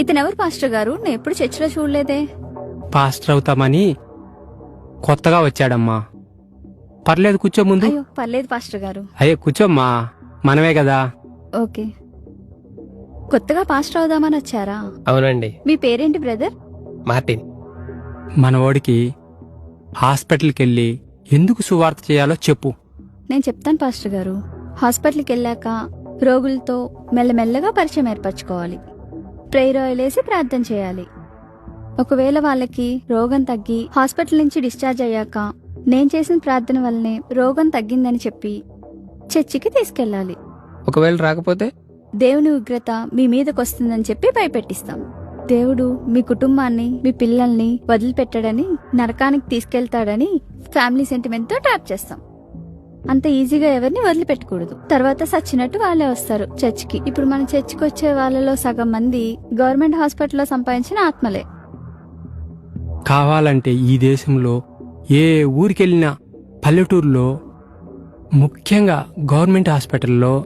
ఇతను ఎవరు పాస్టర్ గారు? నేను ఎప్పుడు చర్చిలో చూడలేదే. పాస్టర్ అవుతామని కొత్తగా వచ్చాడమ్మా. పర్లేదు కూర్చో ముందు. అయ్యో పర్లేదు పాస్టర్ గారు. అయ్యే కూర్చోమ్మా. మనమే కదా. ఓకే. కొత్తగా పాస్టర్ అవుదామని వచ్చారా? అవునండి. మీ పేరేంటి బ్రదర్? మార్టిన్. మనవాడికి హాస్పిటల్కి వెళ్ళి ఎందుకు సువార్త చేయాలో చెప్పు. నేను చెప్తాను పాస్టర్ గారు. హాస్పిటల్కి వెళ్ళాక రోగులతో మెల్లమెల్లగా పరిచయం ఏర్పరచుకోవాలి. ప్రేయర్ ఆయిల్ వేసి ప్రార్థన చేయాలి. ఒకవేళ వాళ్ళకి రోగం తగ్గి హాస్పిటల్ నుంచి డిశ్చార్జ్ అయ్యాక నేను చేసిన ప్రార్థన వల్లనే రోగం తగ్గిందని చెప్పి చర్చికి తీసుకెళ్ళాలి. ఒకవేళ రాకపోతే? దేవుని ఉగ్రత మీ మీదకి వస్తుందని చెప్పి భయపెట్టిస్తాం. దేవుడు మీ కుటుంబాన్ని మీ పిల్లల్ని వదిలిపెట్టాడని నరకానికి తీసుకెళ్తాడని ఫ్యామిలీ సెంటిమెంట్తో ట్రాప్ చేస్తాం. అంత ఈజీగా ఎవరిని వదిలిపెట్టకూడదు. తర్వాత సచ్చినట్టు వాళ్ళే వస్తారు చర్చికి. ఇప్పుడు మన చర్చికి వచ్చే వాళ్ళలో సగం మంది గవర్నమెంట్ హాస్పిటల్లో సంపాదించిన ఆత్మలే. కావాలంటే ఈ దేశంలో ఏ ఊరికెళ్ళినా పల్లెటూరులో ముఖ్యంగా గవర్నమెంట్ హాస్పిటల్లో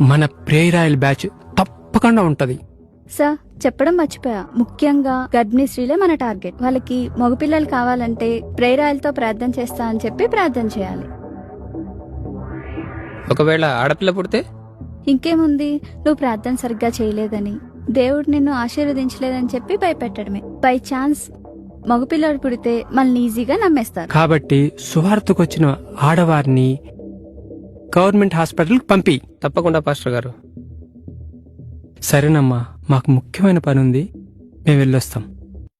మన ప్రేరాయిల్ బ్యాచ్ తప్పకుండా ఉంటది. సార్ చెప్పడం మర్చిపోయా. ముఖ్యంగా గర్భిణీ స్త్రీలే మన టార్గెట్. వాళ్ళకి మగపిల్లలు కావాలంటే ప్రేరాయలతో ప్రార్థన చేస్తా అని చెప్పి ప్రార్థన చేయాలి. ఒకవేళ ఆడపిల్ల పుడితే? ఇంకేముంది? నువ్వు ప్రార్థన సరిగ్గా చేయలేదని. దేవుడు నిన్ను ఆశీర్వదించలేదని చెప్పి భయపెట్టడమే. బై ఛాన్స్ మగపిల్లడు పుడితే మనల్ని ఈజీగా నమ్మేస్తారు. కాబట్టి సువార్తకొచ్చిన ఆడవారిని గవర్నమెంట్ హాస్పిటల్కి పంపి. తప్పకుండా పాస్టర్ గారు. సరేనమ్మా మాకు ముఖ్యమైన పని ఉంది మేము వెళ్ళొస్తాం.